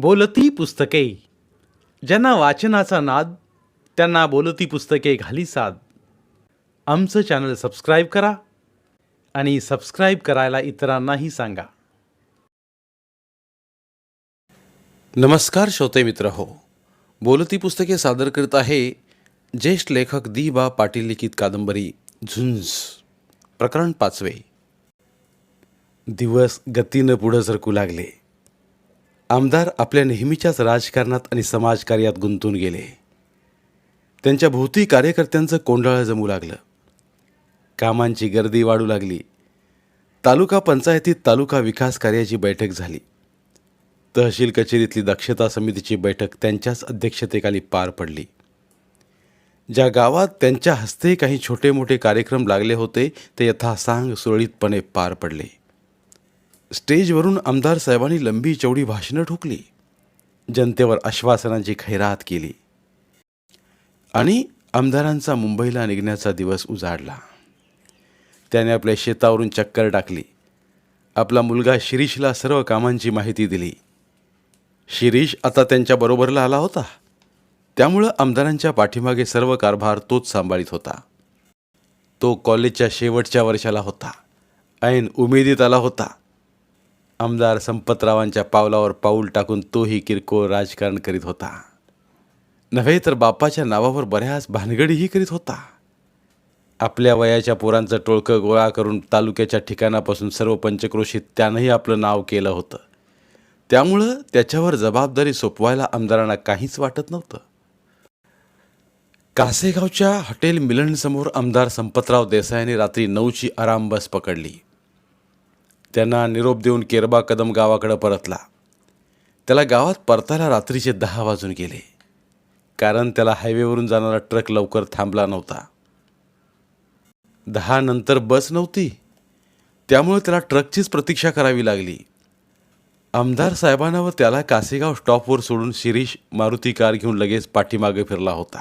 बोलती पुस्तके. ज्यांना वाचनाचा नाद त्यांना बोलती पुस्तके घाली साद. आमचं चॅनल सबस्क्राईब करा आणि सबस्क्राईब करायला इतरांनाही सांगा. नमस्कार श्रोते मित्र हो. बोलती पुस्तके सादर करत आहे ज्येष्ठ लेखक दी बा पाटील लिखित कादंबरी झुंज प्रकरण पाचवे. दिवस गतीनं पुढं सरकू लागले. आमदार आपल्या नेहमीच्याच राजकारणात आणि समाजकार्यात गुंतून गेले. त्यांच्या भोवती कार्यकर्त्यांचं कोंडाळं जमू लागलं. कामांची गर्दी वाढू लागली. तालुका पंचायतीत तालुका विकास कार्याची बैठक झाली. तहसील कचेरीतली दक्षता समितीची बैठक त्यांच्याच अध्यक्षतेखाली पार पडली. ज्या गावात त्यांच्या हस्ते काही छोटे मोठे कार्यक्रम लागले होते ते यथासांग सुरळीतपणे पार पडले. स्टेजवरून आमदार साहेबांनी लंबी चौडी भाषणं ठोकली. जनतेवर आश्वासनांची खैरात केली. आणि आमदारांचा मुंबईला निघण्याचा दिवस उजाडला. त्याने आपल्या शेतावरून चक्कर टाकली. आपला मुलगा शिरीषला सर्व कामांची माहिती दिली. शिरीष आता त्यांच्या बरोबरला आला होता. त्यामुळं आमदारांच्या पाठीमागे सर्व कारभार तोच सांभाळीत होता. तो कॉलेजच्या शेवटच्या वर्षाला होता. ऐन उमेदीत आला होता. आमदार संपतरावांच्या पावलावर पाऊल टाकून तोही किरकोळ राजकारण करीत होता. नव्हे तर बापाच्या नावावर बऱ्याच भानगडीही करीत होता. आपल्या वयाच्या पोरांचं टोळकं गोळा करून तालुक्याच्या ठिकाणापासून सर्व पंचक्रोशीत त्यानंही आपलं नाव केलं होतं. त्यामुळं त्याच्यावर जबाबदारी सोपवायला आमदारांना काहीच वाटत नव्हतं. कासेगावच्या हॉटेल मिलनसमोर आमदार संपतराव देसाईने रात्री नऊची आराम बस पकडली. त्यांना निरोप देऊन केरबा कदम गावाकडं परतला. त्याला गावात परतायला रात्रीचे दहा वाजून गेले. कारण त्याला हायवेवरून जाणारा ट्रक लवकर थांबला नव्हता. दहा नंतर बस नव्हती. त्यामुळे त्याला ट्रकचीच प्रतीक्षा करावी लागली. आमदार साहेबांना व त्याला कासेगाव स्टॉपवर सोडून शिरीष मारुती कार घेऊन लगेच पाठीमागे फिरला होता.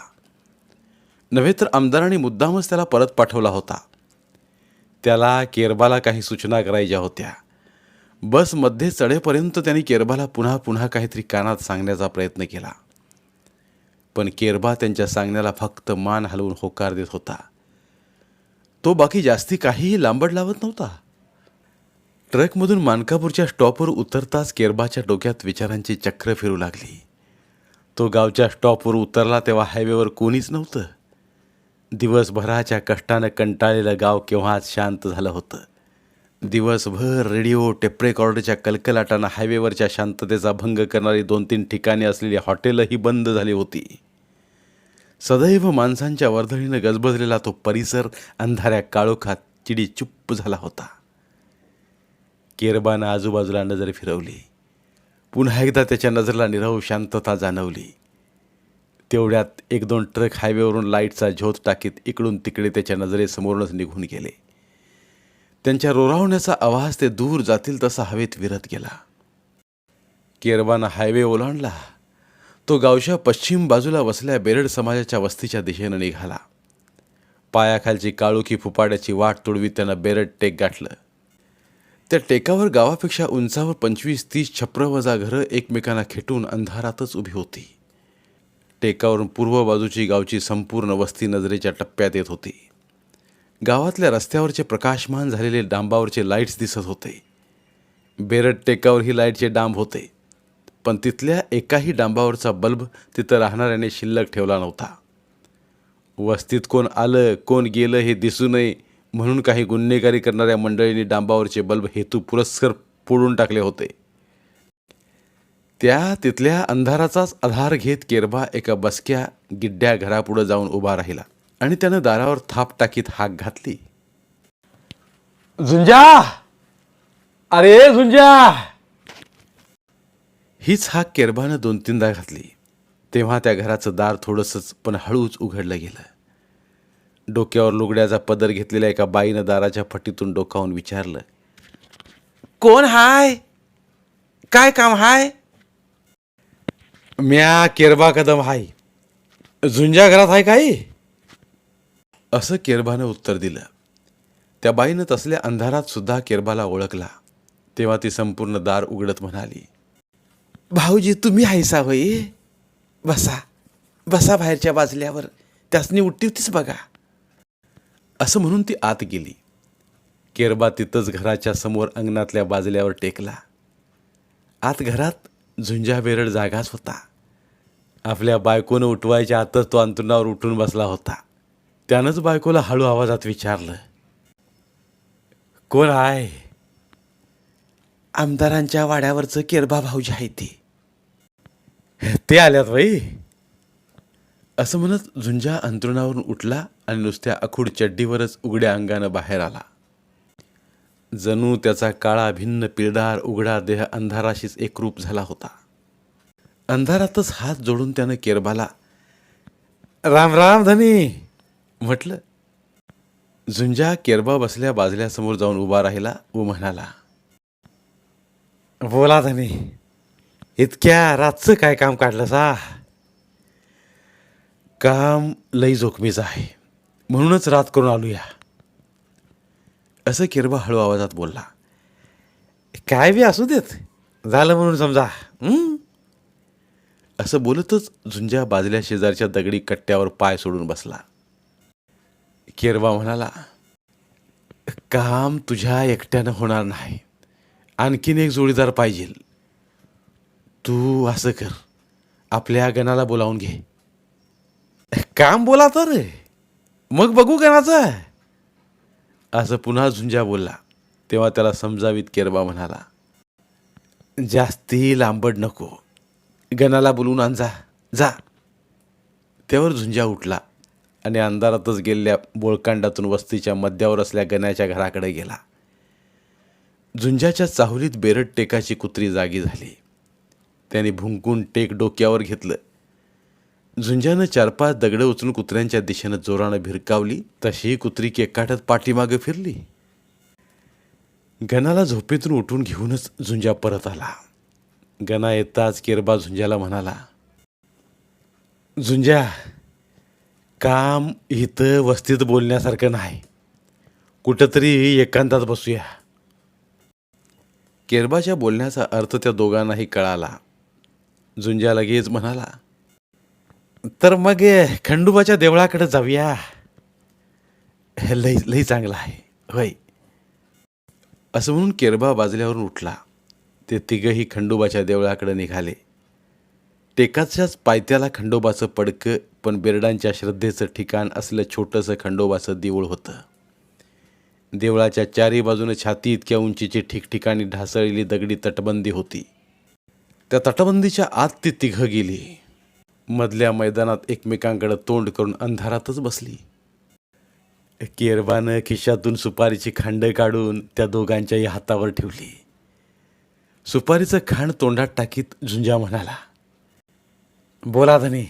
नव्हे तर आमदारांनी मुद्दामच त्याला परत पाठवला होता. त्याला केरबाला काही सूचना करायच्या होत्या. बसमध्ये चढेपर्यंत त्यांनी केरबाला पुन्हा पुन्हा काहीतरी कानात सांगण्याचा प्रयत्न केला. पण केरबा त्यांच्या सांगण्याला फक्त मान हलवून होकार देत होता. तो बाकी जास्ती काहीही लांबड लावत नव्हता. ट्रकमधून मानकापूरच्या स्टॉपवर उतरताच केरबाच्या डोक्यात विचारांची चक्र फिरू लागली. तो गावच्या स्टॉपवर उतरला तेव्हा हायवेवर कोणीच नव्हतं. दिवसभराच्या कष्टानं कंटाळलेलं गाव केव्हाच शांत झालं होतं? दिवसभर रेडिओ टेप रेकॉर्डच्या कलकलाटानं हायवेवरच्या शांततेचा भंग करणारी दोन तीन ठिकाणी असलेली हॉटेलही बंद झाली होती. सदैव माणसांच्या वर्धळीनं गजबजलेला तो परिसर अंधाऱ्या काळोखात चिडी चुप्प झाला होता. केरबानं आजूबाजूला नजर फिरवली. पुन्हा एकदा त्याच्या नजरेला निरव शांतता जाणवली. तेवढ्यात एक दोन ट्रक हायवेवरून लाईटचा झोत टाकीत इकडून तिकडे त्याच्या नजरेसमोरूनच निघून गेले. त्यांच्या रोरावण्याचा आवाज ते दूर जातील तसा हवेत विरत गेला. केरवानं हायवे ओलांडला. तो गावच्या पश्चिम बाजूला वसल्या बेरड समाजाच्या वस्तीच्या दिशेनं निघाला. पायाखालची काळुखी फुपाड्याची वाट तुडवीत त्यानं बेरड टेक गाठलं. त्या टेकावर गावापेक्षा उंचावर पंचवीस तीस छप्रवजा घरं एकमेकांना खेटून अंधारातच उभी होती. टेकावरून पूर्व बाजूची गावची संपूर्ण वस्ती नजरेच्या टप्प्यात येत होती. गावातल्या रस्त्यावरचे प्रकाशमान झालेले डांबावरचे लाईट्स दिसत होते. बेरड टेकावर ही लाईटचे डांब होते. पण तिथल्या एकाही डांबावरचा बल्ब तिथं राहणाऱ्याने शिल्लक ठेवला नव्हता. वस्तीत कोण आलं कोण गेलं हे दिसू नये म्हणून काही गुन्हेगारी करणाऱ्या मंडळींनी डांबावरचे बल्ब हेतू पुरस्कर फोडून टाकले होते. त्या तिथल्या अंधाराचाच आधार घेत केरबा एका बसक्या गिड्ड्या घरापुढं जाऊन उभा राहिला आणि त्यानं दारावर थाप टाकीत हाक घातली. झुंजा! अरे झुंजा! हीच हाक केरबानं दोन तीनदा घातली. तेव्हा त्या घराचं दार थोडंसंच पण हळूच उघडलं गेलं. डोक्यावर लुगड्याचा पदर घेतलेल्या एका बाईनं दाराच्या फटीतून डोकावून विचारलं कोण हाय? काय काम हाय? म्या केरबा कदम हाय. झुंजा घरात आहे काही? असं केरबानं उत्तर दिलं. त्या बाईनं तसल्या अंधारात सुद्धा केरबाला ओळखला. तेव्हा ती संपूर्ण दार उघडत म्हणाली भाऊजी तुम्ही हायसा होई बसा. बसा बाहेरच्या बाजल्यावर. त्यासनी उठती होतीच बघा. असं म्हणून ती आत गेली. केरबा तिथंच घराच्या समोर अंगणातल्या बाजल्यावर टेकला. आत घरात झुंजा बेरड जागाच होता. आपल्या बायकोनं उठवायच्या आतच तो अंतरुणावर उठून बसला होता. त्यानंच बायकोला हळू आवाजात विचारलं कोण आहे? आमदारांच्या वाड्यावरचं केरबा भाऊजी आहे ते. ते आल्यात बाई. असं म्हणत झुंजा अंतरुणावरून उठला आणि नुसत्या अखूड चड्डीवरच उघड्या अंगानं बाहेर आला. जणू त्याचा काळा भिन्न पिळदार उघडा देह अंधाराशीच एकरूप झाला होता. अंधारातच हात जोडून त्यानं केरबाला राम राम धनी! म्हटलं. झुंजा केरबा बसल्या बाजल्यासमोर जाऊन उभा राहिला व म्हणाला बोला धनी इतक्या रातचं काय काम काढलं सा काम लई जोखमीचं आहे. म्हणूनच रात करून आलूया. असं किरबा हळू आवाजात बोलला काय बी असू देत झालं म्हणून समजा. असं बोलतच झुंजा बाजल्या शेजारच्या दगडी कट्ट्यावर पाय सोडून बसला. केरबा म्हणाला काम तुझ्या एकट्यानं होणार नाही. आणखीन एक जोडीदार पाहिजे. तू असं कर आपल्या गणाला बोलावून घे. काम बोला तर मग बघू गणाचं असं पुन्हा झुंजा बोलला. तेव्हा त्याला समजावीत केरबा म्हणाला जास्ती लांबड नको. गणाला बोलून आण जा. जा. त्यावर झुंजा उठला आणि अंधारातच गेलेल्या बोळकांडातून वस्तीच्या मध्यावर असल्या गण्याच्या घराकडे गेला. झुंजाच्या चाहुलीत बेरड टेकाची कुत्री जागी झाली. त्याने भुंकून टेक डोक्यावर घेतलं. झुंजानं चार पाच दगडं उचलून कुत्र्यांच्या दिशेनं जोरानं भिरकावली तशी कुत्री केकाटत पाठीमागे फिरली. गणाला झोपेतून उठून घेऊनच झुंजा परत आला. गणा येताच केरबा झुंजाला म्हणाला झुंजा काम इथं वस्तीत बोलण्यासारखं नाही. कुठंतरी एकांतात बसूया. केरबाच्या बोलण्याचा अर्थ त्या दोघांनाही कळाला. झुंजा लगेच म्हणाला तर मग खंडोबाच्या देवळाकडे जाऊया. लई लई चांगला आहे. होय. असं म्हणून केरबा बाजल्यावरून उठला. ते तिघंही खंडोबाच्या देवळाकडे निघाले. टेकाच्याच पायथ्याला खंडोबाचं पडकं पण बेरडांच्या श्रद्धेचं ठिकाण असलं छोटंसं खंडोबाचं देऊळ होतं. देवळाच्या चारी बाजूने छाती इतक्या उंचीची ठिकठिकाणी ढासळलेली दगडी तटबंदी होती. त्या तटबंदीच्या आत ती तिघं गेली. मधल्या मैदानात एकमेकांकडे तोंड करून अंधारातच बसली. केरबानं खिशातून सुपारीची खांड काढून त्या दोघांच्याही हातावर ठेवली. सुपारीचं खांड तोंडात टाकीत झुंजा म्हणाला बोला धनी.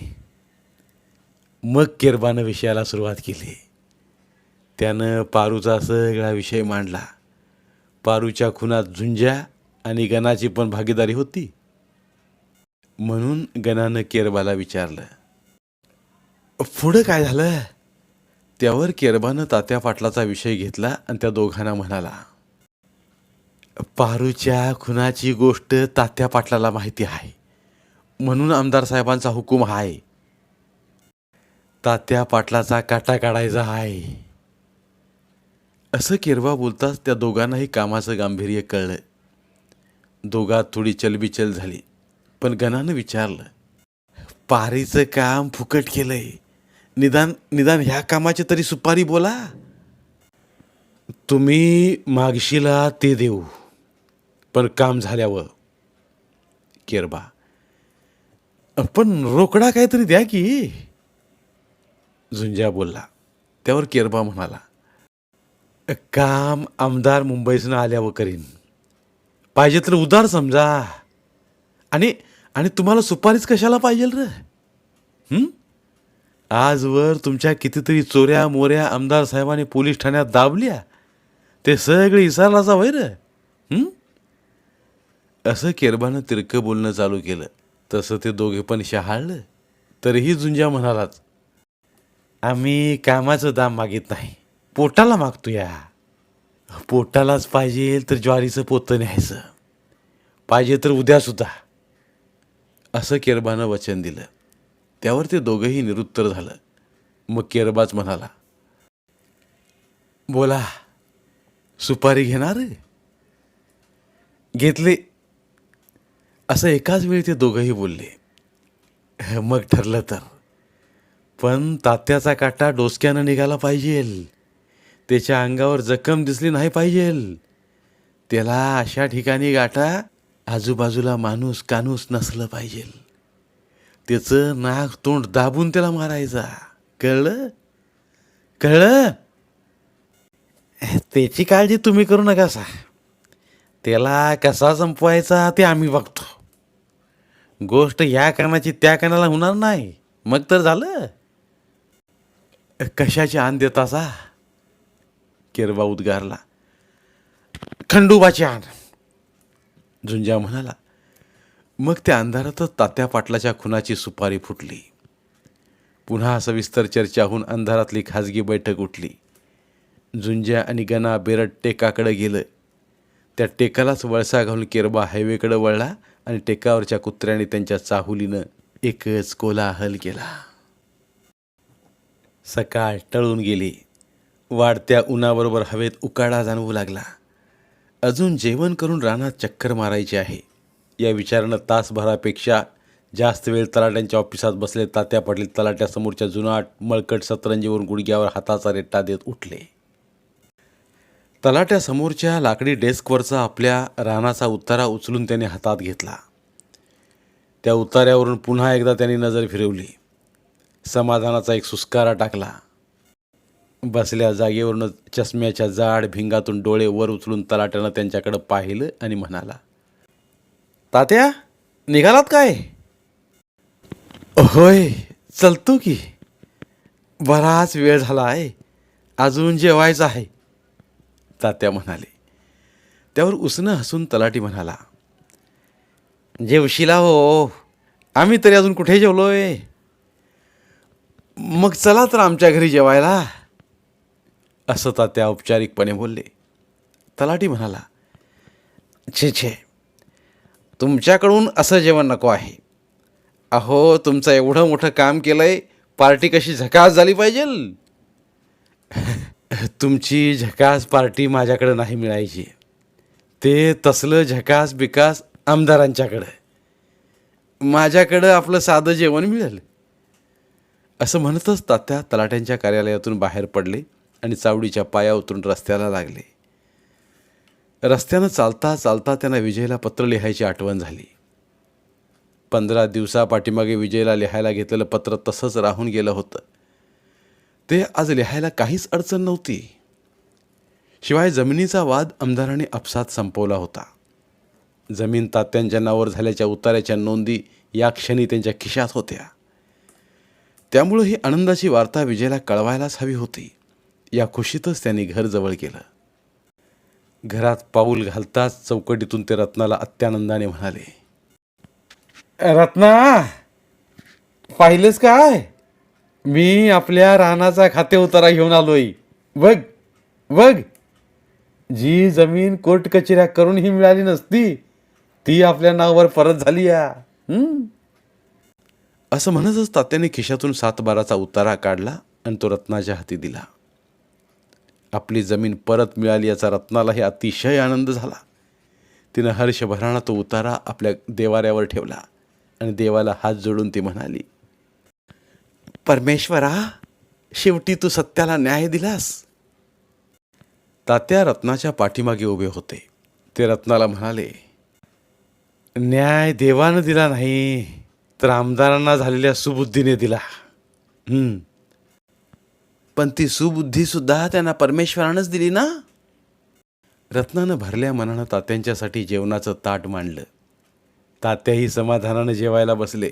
मग केरबानं विषयाला सुरुवात केली. त्यानं पारूचा सगळा विषय मांडला. पारूच्या खुनात झुंजा आणि गणाची पण भागीदारी होती. म्हणून गणानं केरबाला विचारलं पुढं काय झालं? त्यावर केरबानं तात्या पाटलाचा विषय घेतला आणि त्या दोघांना म्हणाला पारूच्या खुनाची गोष्ट तात्या पाटलाला माहिती आहे म्हणून आमदार साहेबांचा हुकूम आहे. तात्या पाटलाचा काटा काढायचा आहे. असं केरबा बोलताच त्या दोघांनाही कामाचं गांभीर्य कळलं. दोघात थोडी चलबिचल झाली. पण गणानं विचारलं पारीचं काम फुकट केलंय. निदान निदान ह्या कामाची तरी सुपारी बोला. तुम्ही मागशीला ते देऊ. पण काम झाल्यावर. केरबा पण रोकडा काहीतरी द्या की. झुंजा बोलला. त्यावर केरबा म्हणाला काम आमदार मुंबईसनं आल्यावर करीन. पाहिजे तर उदार समजा. आणि आणि तुम्हाला सुपारीच कशाला पाहिजे र? आजवर तुमच्या कितीतरी चोऱ्या मोऱ्या आमदार साहेबांनी पोलीस ठाण्यात दाबल्या. ते सगळे इसारलाचा वैर र. असं केरबानं तिरकं बोलणं चालू केलं. तसं ते दोघे पण शहाळलं. तरीही जुंजा म्हणालाच आम्ही कामाचं दाम मागित नाही. पोटाला मागतो या पोटालाच पाहिजे तर ज्वारीचं पोतं न्यायचं पाहिजे तर उद्यासुद्धा असं केरबानं वचन दिलं. त्यावर ते दोघंही निरुत्तर झालं. मग केरबाच म्हणाला बोला सुपारी घेणार घेतले. असं एकाच वेळी ते दोघंही बोलले. मग ठरलं तर. पण तात्याचा काटा डोसक्यानं निघाला पाहिजे त्याच्या अंगावर जखम दिसली नाही पाहिजे त्याला अशा ठिकाणी गाठा आजूबाजूला माणूस कानूस नसलं पाहिजे. त्याचं नाक तोंड दाबून त्याला मारायचा. कळलं? कळलं? त्याची काळजी तुम्ही करू नका सा त्याला कसा संपवायचा ते आम्ही बघतो. गोष्ट या कानाची त्या कानाला होणार नाही. मग तर झालं. कशाची आण देतासा केरबा उद्गारला. खंडूबाची आण झुंजा म्हणाला मग त्या अंधारातच तात्या पाटलाच्या खुनाची सुपारी फुटली. पुन्हा सविस्तर चर्चा होऊन अंधारातली खाजगी बैठक उठली. झुंज्या आणि गणा बेरड टेकाकडे गेलं. त्या टेकालाच वळसा घालून केरबा हायवेकडे वळला आणि टेकावरच्या कुत्र्याने त्यांच्या चाहुलीनं एकच कोलाहल केला. सकाळ टळून गेली. वाढत्या उन्हाबरोबर हवेत उकाडा जाणवू लागला. अजून जेवण करून रानात चक्कर मारायची आहे. या विचारानं तासभरापेक्षा जास्त वेळ तलाट्यांच्या ऑफिसात बसले तात्या पाटील तलाट्यासमोरच्या जुनाट मळकट सतरंजीवरून गुडघ्यावर हाताचा रेट्टा देत उठले. तलाट्यासमोरच्या लाकडी डेस्कवरचा आपल्या रानाचा उतारा उचलून त्याने हातात घेतला. त्या उतार्यावरून पुन्हा एकदा त्यांनी नजर फिरवली. समाधानाचा एक सुस्कारा टाकला. बसल्या जागेवरून चष्म्याच्या जाड भिंगातून डोळे वर उचलून तलाट्यानं त्यांच्याकडं पाहिलं आणि म्हणाला तात्या निघालात काय? होय चलतो की. बराच वेळ झाला आहे. अजून जेवायचं आहे. तात्या म्हणाले. त्यावर उसनं हसून तलाटी म्हणाला जेवशिला हो. आम्ही तरी अजून कुठे जेवलोय? मग चला तर आमच्या घरी जेवायला. असं तात्या औपचारिकपणे बोलले. तलाठी म्हणाला छे छे तुमच्याकडून असं जेवण नको आहे. अहो तुमचं एवढं मोठं काम केलं आहे पार्टी कशी झकास झाली पाहिजे? तुमची झकास पार्टी माझ्याकडे नाही मिळायची. ते तसलं झकास बिकास आमदारांच्याकडं. माझ्याकडं आपलं साधं जेवण मिळेल. असं म्हणतच तात्या तलाट्यांच्या कार्यालयातून बाहेर पडले. आणि चावडीच्या पाया उतरून रस्त्याला लागले. रस्त्यानं चालता चालता त्यांना विजयला पत्र लिहायची आठवण झाली. पंधरा दिवसापाठीमागे विजयला लिहायला घेतलेलं पत्र तसंच राहून गेलं होतं. ते आज लिहायला काहीच अडचण नव्हती. शिवाय जमिनीचा वाद आमदाराने अपसात संपवला होता. जमीन तात्यांच्या नावावर झाल्याच्या उतार्याच्या नोंदी या क्षणी त्यांच्या खिशात होत्या. त्यामुळं ही आनंदाची वार्ता विजयला कळवायलाच हवी होती. या खुशीतच त्यांनी घर जवळ केलं. घरात पाऊल घालताच चौकटीतून ते रत्नाला अत्यानंदाने म्हणाले रत्ना पाहिलंस काय? मी आपल्या रानाचा खाते उतारा घेऊन आलोय. बघ बघ. जी जमीन कोर्ट कचेऱ्या करूनही मिळाली नसती ती आपल्या नावावर परत झाली या? असं म्हणतच तात्याने खिशातून सातबाराचा उतारा काढला आणि तो रत्नाच्या हाती दिला. आपली जमीन परत मिळाली याचा रत्नालाही अतिशय आनंद झाला. तिनं हर्षभराणा तो उतारा आपल्या देवाऱ्यावर ठेवला आणि देवाला हात जोडून ती म्हणाली परमेश्वरा शेवटी तू सत्याला न्याय दिलास. तात्या रत्नाच्या पाठीमागे उभे होते. ते रत्नाला म्हणाले न्याय देवानं दिला नाही तर आमदारांना झालेल्या सुबुद्धीने दिला. हम्म. पण ती सुबुद्धीसुद्धा त्यांना परमेश्वरानंच दिली ना? रत्नानं भरल्या मनानं तात्यांच्यासाठी जेवणाचं ताट मांडलं. तात्याही समाधानानं जेवायला बसले.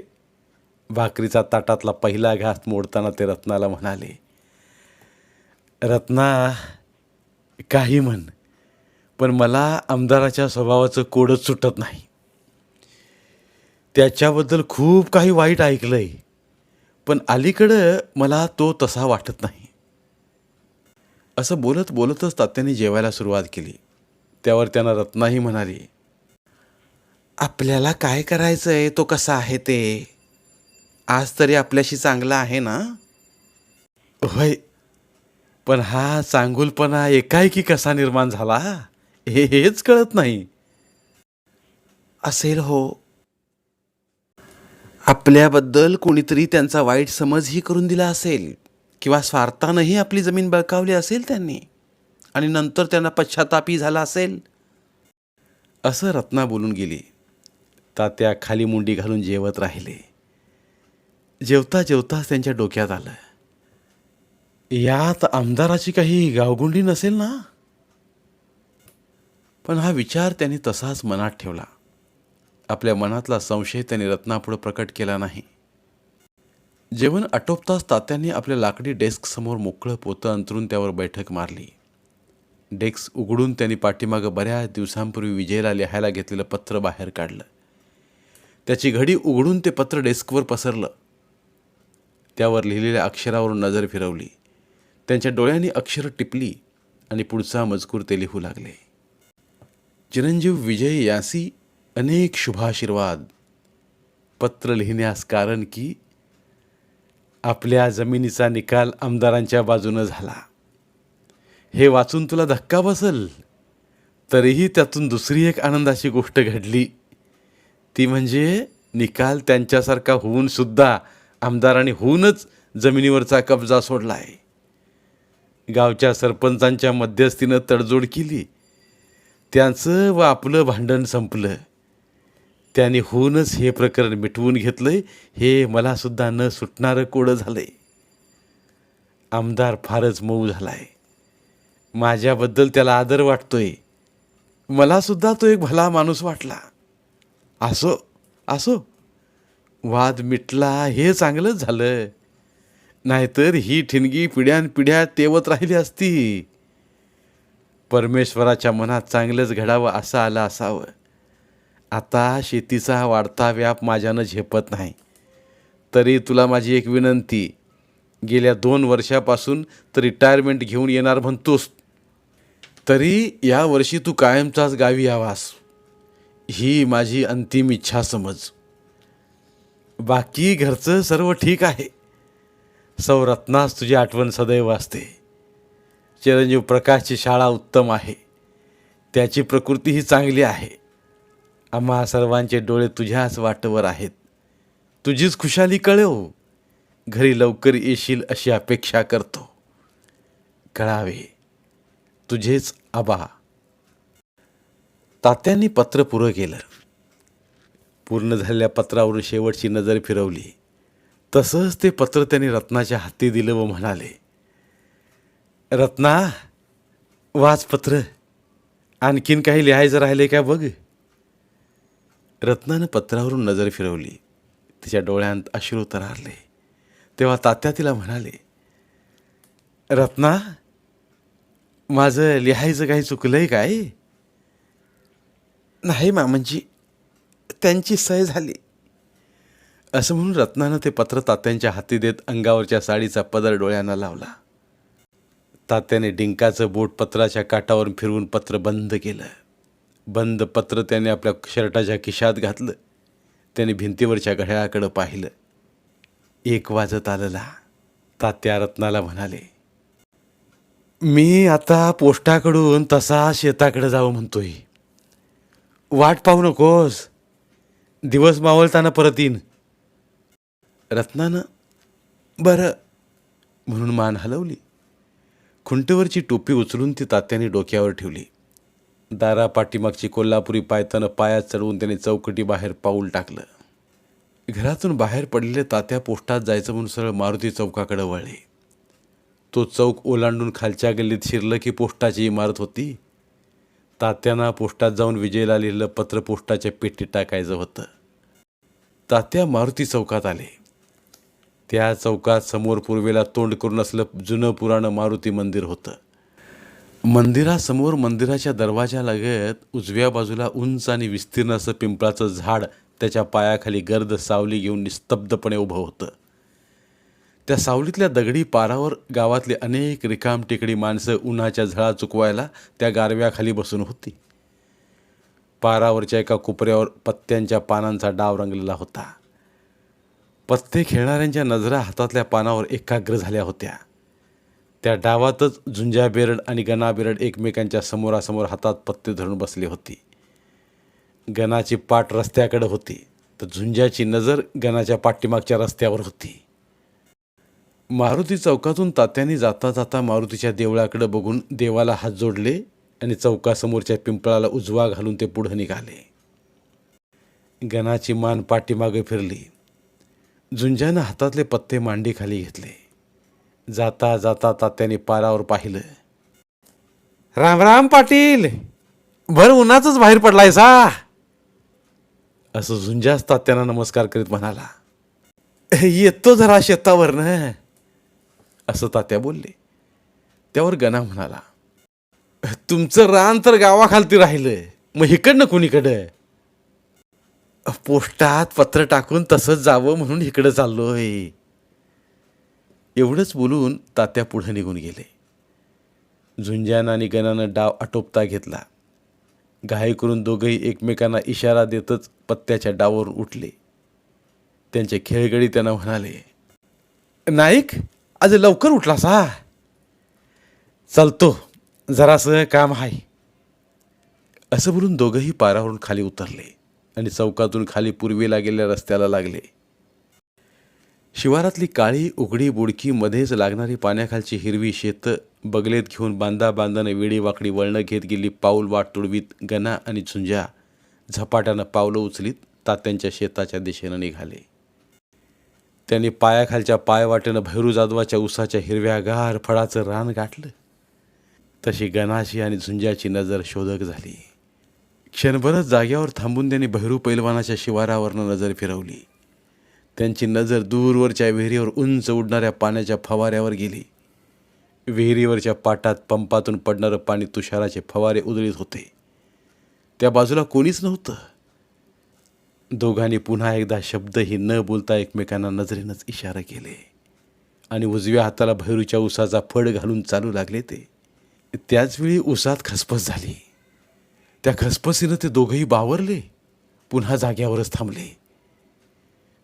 भाकरीचा ताटातला पहिला घास मोडताना ते रत्नाला म्हणाले रत्ना काही म्हण पण मला आमदाराच्या स्वभावाचं कोडच सुटत नाही. त्याच्याबद्दल खूप काही वाईट ऐकलंय पण अलीकडं मला तो तसा वाटत नाही. असं बोलत बोलतच तात्याने जेवायला सुरुवात केली. त्यावर त्यांना रत्नाही म्हणाली आपल्याला काय करायचं आहे तो कसा आहे ते? आज तरी आपल्याशी चांगला आहे ना? होय. पण हा चांगुलपणा एकाएकी कसा निर्माण झाला हे हेच कळत नाही. असेल हो. आपल्याबद्दल कोणीतरी त्यांचा वाईट समजही करून दिला असेल. किंवा स्वार्थानंही आपली जमीन बळकावली असेल त्यांनी आणि नंतर त्यांना पश्चातापी झाला असेल. असं रत्ना बोलून गेली. तात्या खाली मुंडी घालून जेवत राहिले. जेवता जेवताच त्यांच्या डोक्यात आलं. यात आमदाराची काही गावगुंडी नसेल ना? पण हा विचार त्यांनी तसाच मनात ठेवला. आपल्या मनातला संशय त्यांनी रत्नापुढं प्रकट केला नाही. जेवण आटोपताच तात्यांनी आपल्या लाकडी डेस्कसमोर मोकळं पोतं अंतरून त्यावर बैठक मारली. डेस्क उघडून त्यांनी पाठीमागं बऱ्याच दिवसांपूर्वी विजयला लिहायला घेतलेलं पत्र बाहेर काढलं. त्याची घडी उघडून ते पत्र डेस्कवर पसरलं. त्यावर लिहिलेल्या अक्षरावरून नजर फिरवली. त्यांच्या डोळ्यांनी अक्षरं टिपली आणि पुढचा मजकूर ते लिहू लागले. चिरंजीव विजय यासी अनेक शुभाशीर्वाद. पत्र लिहिण्यास कारण की आपल्या जमिनीचा निकाल आमदारांच्या बाजूनं झाला. हे वाचून तुला धक्का बसल? तरीही त्यातून दुसरी एक आनंदाची गोष्ट घडली. ती म्हणजे निकाल त्यांच्यासारखा होऊन सुद्धा आमदारांनी होऊनच जमिनीवरचा कब्जा सोडला आहे गावच्या सरपंचांच्या मध्यस्थीनं तडजोड केली. त्यांचं व आपलं भांडण संपलं. त्याने होऊनच हे प्रकरण मिटवून घेतलंय. हे मलासुद्धा न सुटणारं कोडं झालं आहे आमदार फारच मऊ झाला आहे माझ्याबद्दल त्याला आदर वाटतोय. आहे मलासुद्धा तो एक भला माणूस वाटला. असो असो. वाद मिटला हे चांगलंच झालं. नाहीतर ही ठिणगी पिढ्यानपिढ्या तेवत राहिली असती. परमेश्वराच्या मनात चांगलंच घडावं असं आलं असावं. आता शेतीचा वाढता व्याप माझ्यानं झेपत नाही. तरी तुला माझी एक विनंती गेल्या दोन वर्षापासून तर रिटायरमेंट घेऊन येणार म्हणतोस. तरी यावर्षी तू कायमचाच गावी यावास. ही माझी अंतिम इच्छा समज. बाकी घरचं सर्व ठीक आहे. सौरत्नास तुझी आठवण सदैव असते. चिरंजीव प्रकाशची शाळा उत्तम आहे. त्याची प्रकृती ही चांगली आहे. आम्हा सर्वांचे डोळे तुझ्याच वाटवर आहेत. तुझीच खुशाली कळव घरी लवकर येशील अशी अपेक्षा करतो. कळावे. तुझेच आबा. तात्यांनी पत्र पुरं केलं. पूर्ण झालेल्या पत्रावरून शेवटची नजर फिरवली. तसंच ते पत्र त्यांनी रत्नाच्या हाती दिलं व म्हणाले रत्ना वाच पत्र. आणखीन काही लिहायचं राहिले का बघ? रत्नानं पत्रावरून नजर फिरवली. तिच्या डोळ्यांत अश्रू तरारले. तेव्हा तात्या तिला म्हणाले रत्ना माझं लिहायचं काही चुकलंय काय? नाही मामांजी म्हणजे त्यांची सय झाली. असं म्हणून रत्नानं ते पत्र तात्यांच्या हाती देत अंगावरच्या साडीचा पदर डोळ्यांना लावला. तात्याने डिंकाचं बोट पत्राच्या काठावरून फिरवून पत्र बंद केलं. बंद पत्र त्याने आपल्या शर्टाच्या खिशात घातलं. त्याने भिंतीवरच्या घड्याळाकडं पाहिलं. एक वाजत आलेला. तात्या रत्नाला म्हणाले मी आता पोस्टाकडून तसा शेताकडे जावं म्हणतोय. वाट पाहू नकोस. दिवस मावळताना परत येईन. रत्नानं बरं. म्हणून मान हलवली. खुंटेवरची टोपी उचलून ती तात्याने डोक्यावर ठेवली. दारा पाठीमागची कोल्हापुरी पायतानं पायात चढवून त्याने चौकटी बाहेर पाऊल टाकलं. घरातून बाहेर पडलेले तात्या पोस्टात जायचं म्हणून सरळ मारुती चौकाकडे वळले. तो चौक ओलांडून खालच्या गल्लीत शिरलं की पोस्टाची इमारत होती. तात्यांना पोस्टात जाऊन विजयला लिहिलं पत्र पोस्टाच्या पेटीत टाकायचं होतं. तात्या मारुती चौकात आले. त्या चौकात समोर पूर्वेला तोंड करून असलं जुनं पुराणं मारुती मंदिर होतं. मंदिरासमोर मंदिराच्या दरवाजालगत उजव्या बाजूला उंच आणि विस्तीर्ण असं पिंपळाचं झाड त्याच्या पायाखाली गर्द सावली घेऊन निस्तब्धपणे उभं होतं. त्या सावलीतल्या दगडी पारावर गावातली अनेक रिकाम टेकडी माणसं उन्हाच्या झळा चुकवायला त्या गारव्याखाली बसून होती. पारावरच्या एका कोपऱ्यावर पत्त्यांच्या पानांचा डाव रंगलेला होता. पत्ते खेळणाऱ्यांच्या नजरा हातातल्या पानावर एकाग्र झाल्या होत्या. त्या डावातच झुंजा बेरड आणि गणा बेरड एकमेकांच्या समोरासमोर हातात पत्ते धरून बसले होते. गणाची पाठ रस्त्याकडे होती तर झुंजाची नजर गणाच्या पाठीमागच्या रस्त्यावर होती. मारुती चौकातून तात्यांनी जाता जाता मारुतीच्या देवळाकडे बघून देवाला हात जोडले आणि चौकासमोरच्या पिंपळाला उजवा घालून ते पुढं निघाले. गणाची मान पाठीमागे फिरली. झुंजानं हातातले पत्ते मांडीखाली घेतले. जाता जाता तात्याने पारावर पाहिलं. रामराम पाटील! भर उन्हातच बाहेर पडलाय सा असं झुंजास तात्यांना नमस्कार करीत म्हणाला. येतो जरा शेतावर न असं तात्या बोलले. त्यावर गणा म्हणाला. तुमचं रान तर गावाखालती राहिलं. मग इकडनं कुणीकडं? पोस्टात पत्र टाकून तसंच जावं म्हणून इकडं चाललोय. एवढंच बोलून तात्या पुढं निघून गेले. झुंजानं आणि गणानं डाव आटोपता घेतला. घाई करून दोघंही एकमेकांना इशारा देतच पत्त्याच्या डावावर उठले. त्यांचे खेळगडी त्यांना म्हणाले नाईक आज लवकर उठला सा चालतो जरासं काम आहे. असं बोलून दोघंही पारावरून खाली उतरले आणि चौकातून खाली पूर्वेला गेलेल्या रस्त्याला लागले. शिवारातली काळी उघडी बुडकी मध्येच लागणारी पाण्याखालची हिरवी शेतं बगलेत घेऊन बांधा बांधाने वेडी वाकडी वळणं घेत गेली पाऊल वाट तुडवीत गणा आणि झुंजा. झपाट्यानं पावलं उचलीत तात्यांच्या शेताच्या दिशेनं निघाले. त्यांनी पायाखालच्या पायवाटेनं भैरू जाधवाच्या उसाच्या हिरव्यागार फळाचं रान गाठलं. तशी गणाशी आणि झुंजाची नजर शोधक झाली. क्षणभरच जाग्यावर थांबून त्यांनी भैरू पैलवानाच्या शिवारावरनं नजर फिरवली. त्यांची नजर दूरवरच्या विहिरीवर उंच उडणाऱ्या पाण्याच्या फवाऱ्यावर गेली. विहिरीवरच्या पाटात पंपातून पडणारं पाणी तुषाराचे फवारे उधळीत होते. त्या बाजूला कोणीच नव्हतं. दोघांनी पुन्हा एकदा शब्दही न बोलता एकमेकांना नजरेनंच इशारा केले. आणि उजव्या हाताला भैरूच्या उसाचा फड घालून चालू लागले ते. त्याचवेळी उसात खसपस झाली. त्या खसपसीनं ते दोघंही बावरले. पुन्हा जाग्यावरच थांबले.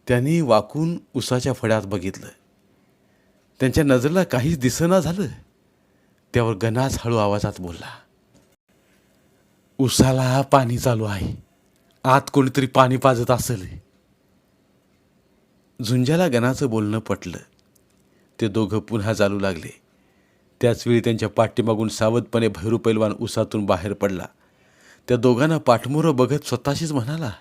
त्यांनी वाकून उसाच्या फळ्यात बघितलं त्यांच्या नजरेला काहीच दिसना झालं. त्यावर गणास हळू आवाजात बोलला उसाला पाणी चालू आहे. आत कोणीतरी पाणी पाजत असेल. झुंजाला गणाचं बोलणं पटलं. ते दोघं पुन्हा चालू लागले. त्याचवेळी त्यांच्या पाठीमागून सावधपणे भैरू पैलवान उसातून बाहेर पडला. त्या दोघांना पाठमोरं बघत स्वतःशीच म्हणाला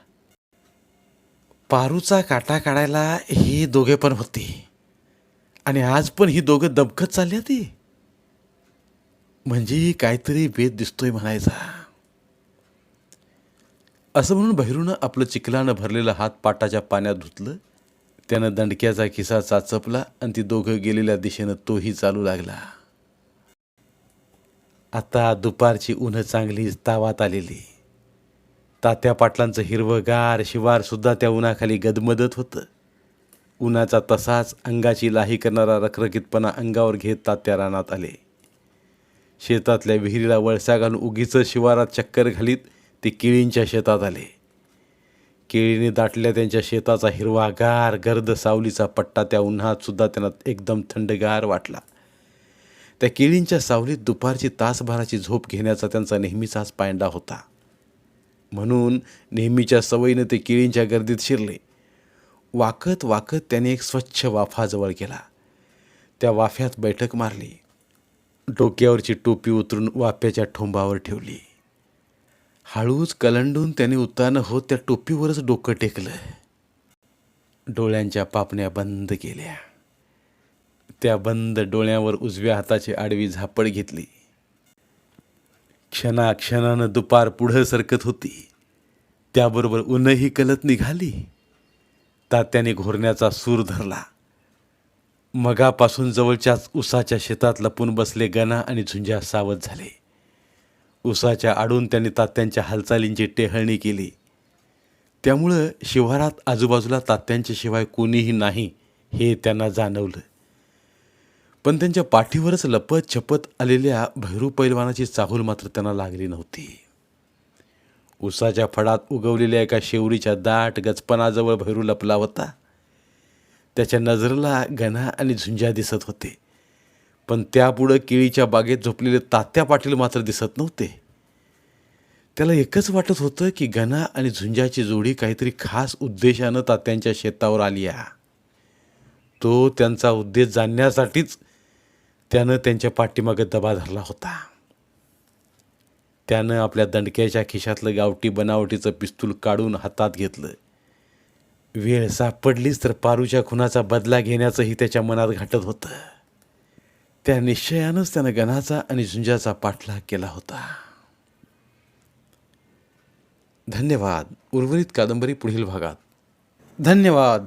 पारूचा काटा काढायला हे दोघे पण होते. आणि आज पण ही दोघं दबकत चालल्या ती. म्हणजे काहीतरी भेद दिसतोय म्हणायचा. असं म्हणून भैरूनं आपलं चिखलानं भरलेलं हात पाटाच्या पाण्यात धुतलं. त्यानं दंडक्याचा खिसा चाचपला आणि ती दोघं गेलेल्या दिशेनं तोही चालू लागला. आता दुपारची उन्ह चांगलीच तावात आलेली. तात्या पाटलांचं हिरवंगार शिवारसुद्धा त्या उन्हाखाली गदमदत होतं. उन्हाचा तसाच अंगाची लाही करणारा रखरखीतपणा अंगावर घेत तात्या रानात आले. शेतातल्या विहिरीला वळसा घालून उगीच शिवारात चक्कर घालीत ते केळींच्या शेतात आले. केळीने दाटल्या त्यांच्या शेताचा हिरवागार गर्द सावलीचा पट्टा त्या उन्हात सुद्धा त्यांना एकदम थंडगार वाटला. त्या केळींच्या सावलीत दुपारची तासभराची झोप घेण्याचा त्यांचा नेहमीचाच पायंडा होता. म्हणून नेहमीच्या सवयीनं ते केळींच्या गर्दीत शिरले. वाकत वाकत त्याने एक स्वच्छ वाफाजवळ गेला केला. त्या वाफ्यात बैठक मारली. डोक्यावरची टोपी उतरून वाफ्याच्या ठोंबावर ठेवली. हळूच कलंडून त्याने उतानं होत त्या टोपीवरच डोकं टेकलं. डोळ्यांच्या पापण्या बंद केल्या. त्या बंद डोळ्यावर उजव्या हाताची आडवी झापड घेतली. क्षणाक्षणानं दुपार पुढं सरकत होती. त्याबरोबर ऊनही कलत निघाली. तात्याने घोरण्याचा सूर धरला. मगापासून जवळच्याच उसाच्या शेतात लपून बसले गणा आणि झुंजा सावध झाले. उसाच्या आडून त्यांनी तात्यांच्या हालचालींची टेहळणी केली. त्यामुळं शिवारात आजूबाजूला तात्यांच्या शिवाय कोणीही नाही हे त्यांना जाणवलं. पण त्यांच्या पाठीवरच लपत छपत आलेल्या भैरू पैलवानाची चाहूल मात्र त्यांना लागली नव्हती. उसाच्या फडात उगवलेल्या एका शेवरीच्या दाट गचपणाजवळ भैरू लपला होता. त्याच्या नजरेला गणा आणि झुंजा दिसत होते. पण त्यापुढं केळीच्या बागेत झोपलेले तात्या पाटील मात्र दिसत नव्हते. त्याला एकच वाटत होतं की गणा आणि झुंजाची जोडी काहीतरी खास उद्देशानं तात्यांच्या शेतावर आली आहे. तो त्यांचा उद्देश जाणण्यासाठीच त्यानं त्यांच्या पाठीमागं दबा धरला होता. त्यानं आपल्या दंडक्याच्या खिशातलं गावठी बनावटीचं पिस्तूल काढून हातात घेतलं. वेळ सापडलीच तर पारूच्या खुनाचा बदला घेण्याचंही त्याच्या मनात घाटत होतं. त्या निश्चयानंच त्यानं गणाचा आणि झुंजाचा पाठलाग केला होता. धन्यवाद. उर्वरित कादंबरी पुढील भागात. धन्यवाद.